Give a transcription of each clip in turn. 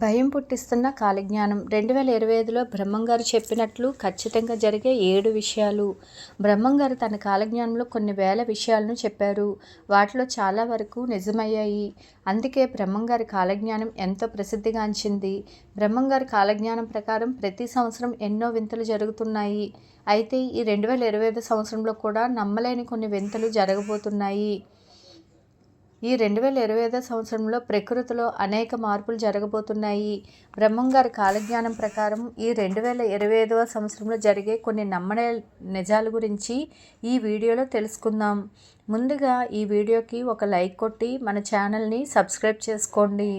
భయం పుట్టిస్తున్న కాలజ్ఞానం. రెండు వేల ఇరవై ఐదులో బ్రహ్మంగారు చెప్పినట్లు ఖచ్చితంగా జరిగే ఏడు విషయాలు. బ్రహ్మంగారు తన కాలజ్ఞానంలో కొన్ని వేల విషయాలను చెప్పారు. వాటిలో చాలా వరకు నిజమయ్యాయి. అందుకే బ్రహ్మంగారి కాలజ్ఞానం ఎంతో ప్రసిద్ధిగాంచింది. బ్రహ్మంగారి కాలజ్ఞానం ప్రకారం ప్రతి సంవత్సరం ఎన్నో వింతలు జరుగుతున్నాయి. అయితే ఈ రెండు వేల ఇరవై ఐదు సంవత్సరంలో కూడా నమ్మలేని కొన్ని వింతలు జరగబోతున్నాయి. ఈ రెండు వేల ఇరవై ఐదో సంవత్సరంలో ప్రకృతిలో అనేక మార్పులు జరగబోతున్నాయి. బ్రహ్మంగారి కాలజ్ఞానం ప్రకారం ఈ రెండు వేల ఇరవై ఐదవ సంవత్సరంలో జరిగే కొన్ని నమ్మనే నిజాల గురించి ఈ వీడియోలో తెలుసుకుందాం. ముందుగా ఈ వీడియోకి ఒక లైక్ కొట్టి మన ఛానల్ని సబ్స్క్రైబ్ చేసుకోండి.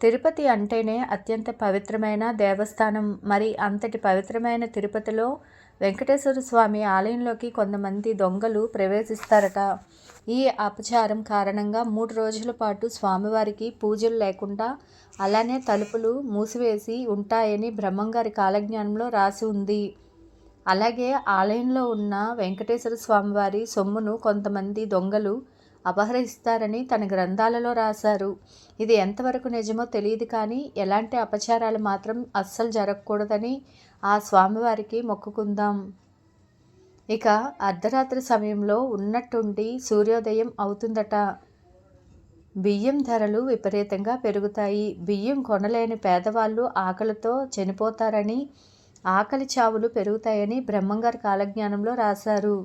తిరుపతి అంటేనే అత్యంత పవిత్రమైన దేవస్థానం. మరి అంతటి పవిత్రమైన తిరుపతిలో వెంకటేశ్వర స్వామి ఆలయంలోకి కొంతమంది దొంగలు ప్రవేశిస్తారట. ఈ అపచారం కారణంగా మూడు రోజుల పాటు స్వామివారికి పూజలు లేకుండా అలానే తలుపులు మూసివేసి ఉంటాయని బ్రహ్మంగారి కాలజ్ఞానంలో రాసి ఉంది. అలాగే ఆలయంలో ఉన్న వెంకటేశ్వర స్వామివారి సొమ్మును కొంతమంది దొంగలు అపహరిస్తారని తన గ్రంథాలలో రాశారు. ఇది ఎంతవరకు నిజమో తెలియదు కానీ ఎలాంటి అపచారాలు మాత్రం అస్సలు జరగకూడదని ఆ స్వామివారికి మొక్కుకుందాం. ఇక అర్ధరాత్రి సమయంలో ఉన్నట్టుండి సూర్యోదయం అవుతుందట. బియ్యం ధరలు విపరీతంగా పెరుగుతాయి. బియ్యం కొనలేని పేదవాళ్ళు ఆకలితో చనిపోతారని ఆకలి చావులు పెరుగుతాయని బ్రహ్మంగారి కాలజ్ఞానంలో రాశారు.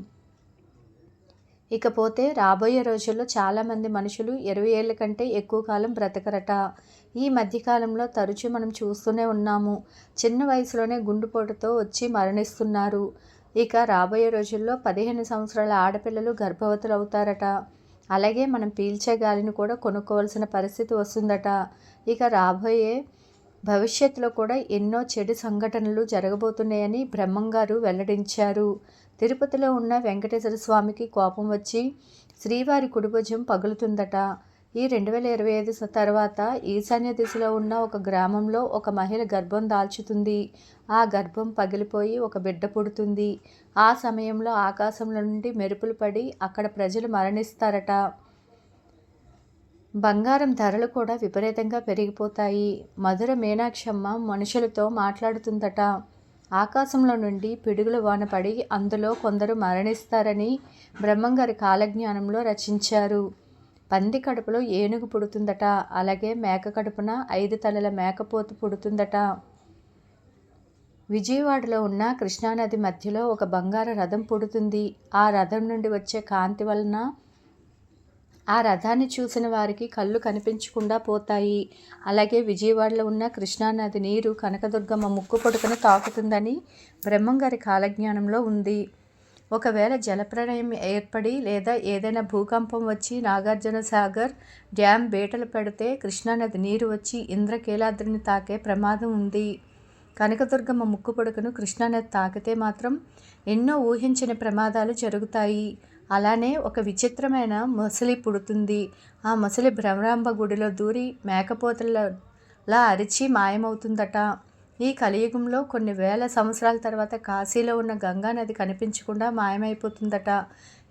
ఇకపోతే రాబోయే రోజుల్లో చాలామంది మనుషులు ఇరవై ఏళ్ళ కంటే ఎక్కువ కాలం బ్రతకరట. ఈ మధ్యకాలంలో తరచూ మనం చూస్తూనే ఉన్నాము. చిన్న వయసులోనే గుండుపోటుతో వచ్చి మరణిస్తున్నారు. ఇక రాబోయే రోజుల్లో పదిహేను సంవత్సరాల ఆడపిల్లలు గర్భవతులు అవుతారట. అలాగే మనం పీల్చే గాలిని కూడా కొనుక్కోవాల్సిన పరిస్థితి వస్తుందట. ఇక రాబోయే భవిష్యత్తులో కూడా ఎన్నో చెడు సంఘటనలు జరగబోతున్నాయని బ్రహ్మంగారు వెల్లడించారు. తిరుపతిలో ఉన్న వెంకటేశ్వర స్వామికి కోపం వచ్చి శ్రీవారి కుడిభుజం పగులుతుందట. ఈ రెండు వేల ఇరవై ఐదు తర్వాత ఈశాన్య దిశలో ఉన్న ఒక గ్రామంలో ఒక మహిళ గర్భం దాల్చుతుంది. ఆ గర్భం పగిలిపోయి ఒక బిడ్డ పుడుతుంది. ఆ సమయంలో ఆకాశంలో నుండి మెరుపులు పడి అక్కడ ప్రజలు మరణిస్తారట. బంగారం ధరలు కూడా విపరీతంగా పెరిగిపోతాయి. మధుర మీనాక్షమ్మ మనుషులతో మాట్లాడుతుందట. ఆకాశంలో నుండి పిడుగుల వాన పడి అందులో కొందరు మరణిస్తారని బ్రహ్మంగారి కాలజ్ఞానంలో రచించారు. పంది కడుపులో ఏనుగు పుడుతుందట. అలాగే మేక కడుపున ఐదు తలల మేకపోతు పుడుతుందట. విజయవాడలో ఉన్న కృష్ణానది మధ్యలో ఒక బంగారు రథం పుడుతుంది. ఆ రథం నుండి వచ్చే కాంతి వలన ఆ రథాన్ని చూసిన వారికి కళ్ళు కనిపించకుండా పోతాయి. అలాగే విజయవాడలో ఉన్న కృష్ణానది నీరు కనకదుర్గమ్మ ముక్కు పొడుకను తాకుతుందని బ్రహ్మంగారి కాలజ్ఞానంలో ఉంది. ఒకవేళ జలప్రళయం ఏర్పడి లేదా ఏదైనా భూకంపం వచ్చి నాగార్జున సాగర్ డ్యామ్ బేటలు పెడితే కృష్ణానది నీరు వచ్చి ఇంద్రకీలాద్రిని తాకే ప్రమాదం ఉంది. కనకదుర్గమ్మ ముక్కు పొడుకను కృష్ణానది తాకితే మాత్రం ఎన్నో ఊహించిన ప్రమాదాలు జరుగుతాయి. అలానే ఒక విచిత్రమైన మొసలి పుడుతుంది. ఆ మొసలి భ్రమరాంబ గుడిలో దూరి మేకపోతలలా అరిచి మాయమవుతుందట. ఈ కలియుగంలో కొన్ని వేల సంవత్సరాల తర్వాత కాశీలో ఉన్న గంగా నది కనిపించకుండా మాయమైపోతుందట.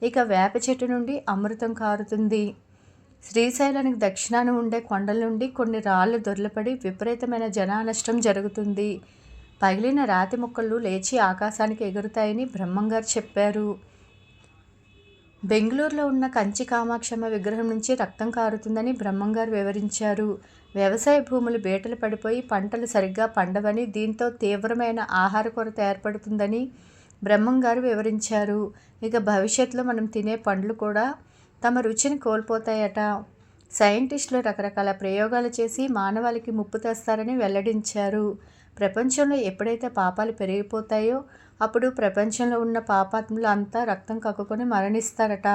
ఇక వేప చెట్టు నుండి అమృతం కారుతుంది. శ్రీశైలానికి దక్షిణాన ఉండే కొండల నుండి కొన్ని రాళ్ళు దొర్లపడి విపరీతమైన జనానష్టం జరుగుతుంది. పగిలిన రాతి ముక్కలు లేచి ఆకాశానికి ఎగురుతాయని బ్రహ్మంగారు చెప్పారు. బెంగళూరులో ఉన్న కంచి కామాక్షమ్మ విగ్రహం నుంచి రక్తం కారుతుందని బ్రహ్మంగారు వివరించారు. వ్యవసాయ భూములు బేటలు పడిపోయి పంటలు సరిగ్గా పండవని దీంతో తీవ్రమైన ఆహార కొరత ఏర్పడుతుందని బ్రహ్మంగారు వివరించారు. ఇక భవిష్యత్తులో మనం తినే పండ్లు కూడా తమ రుచిని కోల్పోతాయట. సైంటిస్టులు రకరకాల ప్రయోగాలు చేసి మానవాళికి ముప్పు తెస్తారని వెల్లడించారు. ప్రపంచంలో ఎప్పుడైతే పాపాలు పెరిగిపోతాయో అప్పుడు ప్రపంచంలో ఉన్న పాపాత్ములు అంతా రక్తం కక్కుకొని మరణిస్తారట.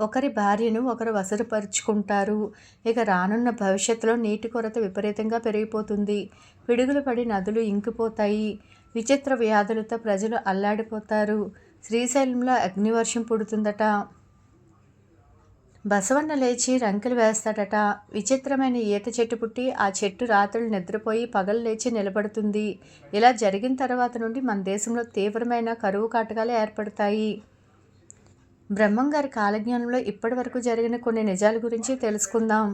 ఒకరి భార్యను ఒకరు వసరుపరుచుకుంటారు ఇక రానున్న భవిష్యత్తులో నీటి కొరత విపరీతంగా పెరిగిపోతుంది. పిడుగులు పడి నదులు ఇంకిపోతాయి. విచిత్ర వ్యాధులతో ప్రజలు అల్లాడిపోతారు. శ్రీశైలంలో అగ్నివర్షం పుడుతుందట. బసవన్న లేచి రంకెలు వేస్తాడట. విచిత్రమైన ఈత చెట్టు పుట్టి ఆ చెట్టు రాత్రులు నిద్రపోయి పగలు లేచి నిలబడుతుంది. ఇలా జరిగిన తర్వాత నుండి మన దేశంలో తీవ్రమైన కరువు కాటకాలు ఏర్పడతాయి. బ్రహ్మంగారి కాలజ్ఞానంలో ఇప్పటి వరకు జరిగిన కొన్ని నిజాల గురించి తెలుసుకుందాం.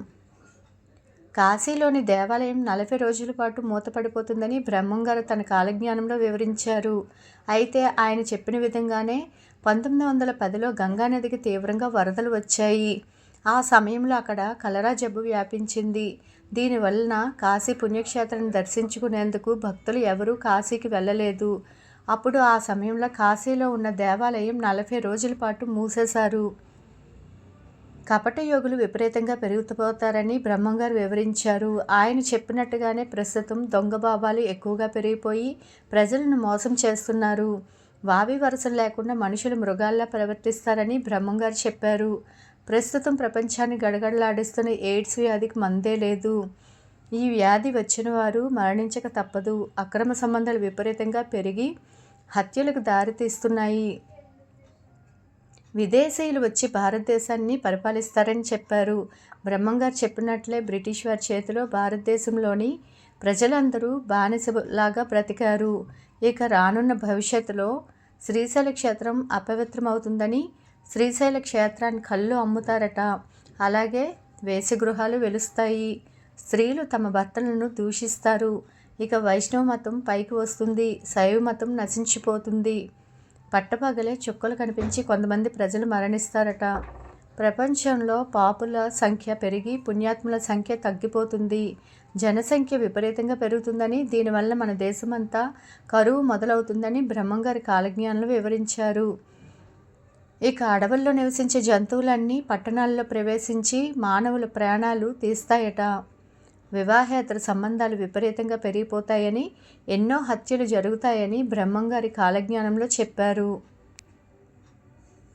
కాశీలోని దేవాలయం నలభై రోజుల పాటు మూతపడిపోతుందని బ్రహ్మంగారు తన కాలజ్ఞానంలో వివరించారు. అయితే ఆయన చెప్పిన విధంగానే పంతొమ్మిది వందల పదిలో గంగానదికి తీవ్రంగా వరదలు వచ్చాయి. ఆ సమయంలో అక్కడ కలరా జబ్బు వ్యాపించింది. దీనివలన కాశీ పుణ్యక్షేత్రాన్ని దర్శించుకునేందుకు భక్తులు ఎవరూ కాశీకి వెళ్ళలేదు. అప్పుడు ఆ సమయంలో కాశీలో ఉన్న దేవాలయం నలభై రోజుల పాటు మూసేశారు. కపట యోగులు విపరీతంగా పెరిగిపోతారని బ్రహ్మంగారు వివరించారు. ఆయన చెప్పినట్టుగానే ప్రస్తుతం దొంగ బాబాలు ఎక్కువగా పెరిగిపోయి ప్రజలను మోసం చేస్తున్నారు. వావి వరుసలు లేకుండా మనుషులు మృగాల్లా ప్రవర్తిస్తారని బ్రహ్మంగారు చెప్పారు. ప్రస్తుతం ప్రపంచాన్ని గడగడలాడిస్తున్న ఎయిడ్స్ వ్యాధికి మందే లేదు. ఈ వ్యాధి వచ్చిన వారు మరణించక తప్పదు. అక్రమ సంబంధాలు విపరీతంగా పెరిగి హత్యలకు దారితీస్తున్నాయి విదేశీయులు వచ్చి భారతదేశాన్ని పరిపాలిస్తారని చెప్పారు. బ్రహ్మంగారు చెప్పినట్లే బ్రిటిష్ వారి చేతిలో భారతదేశంలోని ప్రజలందరూ బానిసలాగా బ్రతికారు. ఇక రానున్న భవిష్యత్తులో శ్రీశైల క్షేత్రం అపవిత్రమవుతుందని శ్రీశైల క్షేత్రాన్ని కళ్ళు అమ్ముతారట. అలాగే వేషగృహాలు వెలుస్తాయి. స్త్రీలు తమ భర్తలను దూషిస్తారు. ఇక వైష్ణవ మతం పైకి వస్తుంది. శైవ మతం నశించిపోతుంది. పట్టపగలే చుక్కలు కనిపించి కొంతమంది ప్రజలు మరణిస్తారట. ప్రపంచంలో పాపుల సంఖ్య పెరిగి పుణ్యాత్ముల సంఖ్య తగ్గిపోతుంది. జనసంఖ్య విపరీతంగా పెరుగుతుందని దీనివల్ల మన దేశమంతా కరువు మొదలవుతుందని బ్రహ్మంగారి కాలజ్ఞానులు వివరించారు. ఇక అడవుల్లో నివసించే జంతువులన్నీ పట్టణాల్లో ప్రవేశించి మానవుల ప్రాణాలు తీస్తాయట. వివాహేతర సంబంధాలు విపరీతంగా పెరిగిపోతాయని ఎన్నో హత్యలు జరుగుతాయని బ్రహ్మంగారి కాలజ్ఞానంలో చెప్పారు.